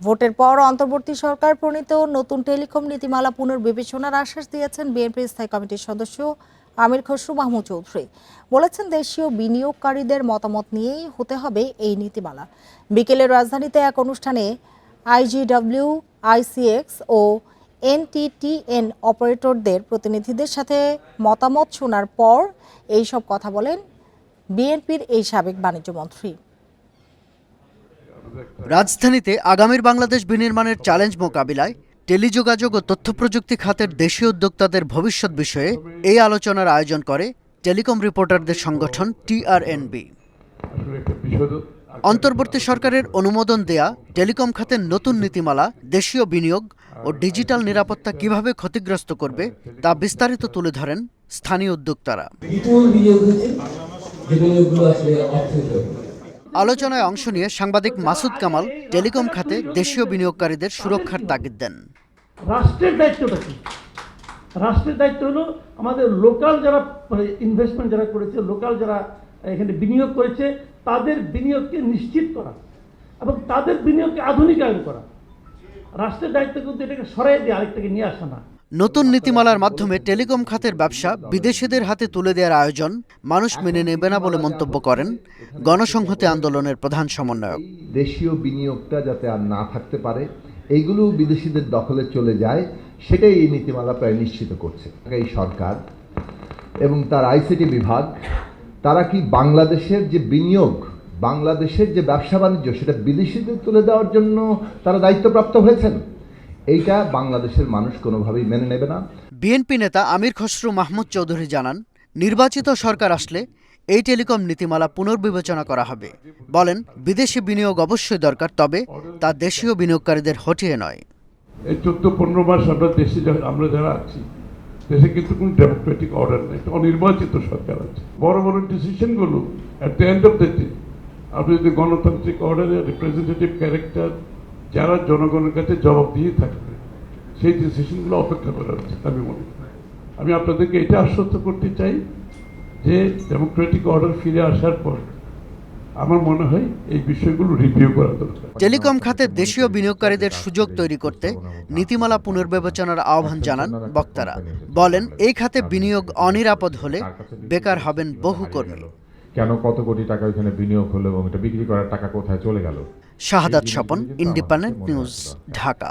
ভোটের পর অন্তর্বর্তী সরকার প্রণীত নতুন টেলিকম নীতিমালা পুনর্বিবেচনার আশ্বাস দিয়েছেন বিএনপি স্থায়ী কমিটির সদস্য আমির খসরু মাহমুদ চৌধুরী। বলেছেন দেশীয় বিনিয়োগকারীদের মতামত নিয়েই হতে হবে এই নীতিমালা। বিকেলে রাজধানীতে এক অনুষ্ঠানে আইজিডব্লিউ আইসিএক্স ও এনটিটিএন অপারেটরদের প্রতিনিধিদের সাথে মতামত শোনার পর এইসব কথা বলেন বিএনপির এই সাবেক বাণিজ্যমন্ত্রী। রাজধানীতে আগামীর বাংলাদেশ বিনির্মাণের চ্যালেঞ্জ মোকাবিলায় টেলিযোগাযোগ ও তথ্য প্রযুক্তি খাতের দেশীয় উদ্যোক্তাদের ভবিষ্যৎ বিষয়ে এই আলোচনার আয়োজন করে টেলিকম রিপোর্টারদের সংগঠন টিআরএনবি। অন্তর্বর্তী সরকারের অনুমোদন দেয়া টেলিকম খাতের নতুন নীতিমালা, দেশীয় বিনিয়োগ ও ডিজিটাল নিরাপত্তা কীভাবে ক্ষতিগ্রস্ত করবে তা বিস্তারিত তুলে ধরেন স্থানীয় উদ্যোক্তারা। আলোচনায় অংশ নিয়ে সাংবাদিক মাসুদ কামাল টেলিকম খাতে দেশীয় বিনিয়োগকারীদের সুরক্ষার তাগিদ দেন। রাষ্ট্রের দায়িত্বটা কি? রাষ্ট্রের দায়িত্ব হলো আমাদের লোকাল যারা ইনভেস্টমেন্ট যারা করেছে, লোকাল যারা এখানে বিনিয়োগ করেছে, তাদের বিনিয়োগকে নিশ্চিত করা এবং তাদের বিনিয়োগকে আধুনিকায়ন করা। রাষ্ট্রের দায়িত্ব কিন্তু এটাকে সরাই দিয়ে আরেকটাকে নিয়ে আসা না। নতুন নীতিমালার মাধ্যমে টেলিকম খাতের ব্যবসা বিদেশিদের হাতে তুলে দেওয়ার আয়োজন মানুষ মেনে নেবে না বলে মন্তব্য করেন গণসংহতি আন্দোলনের প্রধান সমন্বয়ক। দেশীয় বিনিয়োগটা যাতে আর না থাকতে পারে, এইগুলো বিদেশিদের দখলে চলে যায়, সেটাই এই নীতিমালা প্রায় নিশ্চিত করছে। এই সরকার এবং তার আইসিটি বিভাগ, তারা কি বাংলাদেশের যে বিনিয়োগ, বাংলাদেশের যে ব্যবসা বাণিজ্য, সেটা বিদেশিদের তুলে দেওয়ার জন্য তারা দায়িত্বপ্রাপ্ত হয়েছেন? এইটা বাংলাদেশের মানুষ কোনোভাবেই মেনে নেবে না। বিএনপি নেতা আমির খসরু মাহমুদ চৌধুরী জানান নির্বাচিত সরকার আসলে এই টেলিকম নীতিমালা পুনর্বিবেচনা করা হবে। বলেন বিদেশি বিনিয়োগ অবশ্যই দরকার তবে তা দেশীয় বিনিয়োগকারীদের হটিয়ে নয়। এই চোদ্দ পনেরো মাস আমরা দেশে আমরা যারা আছি দেশে কিন্তু কোনো ডেমোক্রেটিক অর্ডার নেই একটা অনির্বাচিত সরকার আছে। বড় বড় ডিসিশনগুলো at the end of the day আপনি যদি গণতান্ত্রিক অর্ডারে রিপ্রেজেন্টেটিভ ক্যারেক্টার যারা জনগণের কাছে জবাব দিয়ে থাকবে সেই ডিসিশনগুলো অপেক্ষা করা উচিত আমি মনে করি। আমি আপনাদেরকে এটা আশ্বস্ত করতে চাই যে ডেমোক্রেটিক অর্ডার ফিরে আসার পর আমার মনে হয় এই বিষয়গুলো রিভিউ করা দরকার। টেলিকম খাতে দেশীয় বিনিয়োগকারীদের সুযোগ তৈরি করতে নীতিমালা পুনর্বিবেচনার আহ্বান জানান বক্তারা। বলেন এই খাতে বিনিয়োগ অনিরাপদ হলে বেকার হবেন বহু কর্মী। কেন কত কোটি টাকা ওইখানে বিনিয়োগ হলো এবং এটা বিক্রি করার টাকা কোথায় চলে গেল? Shahadat Swapan Independent News Dhaka.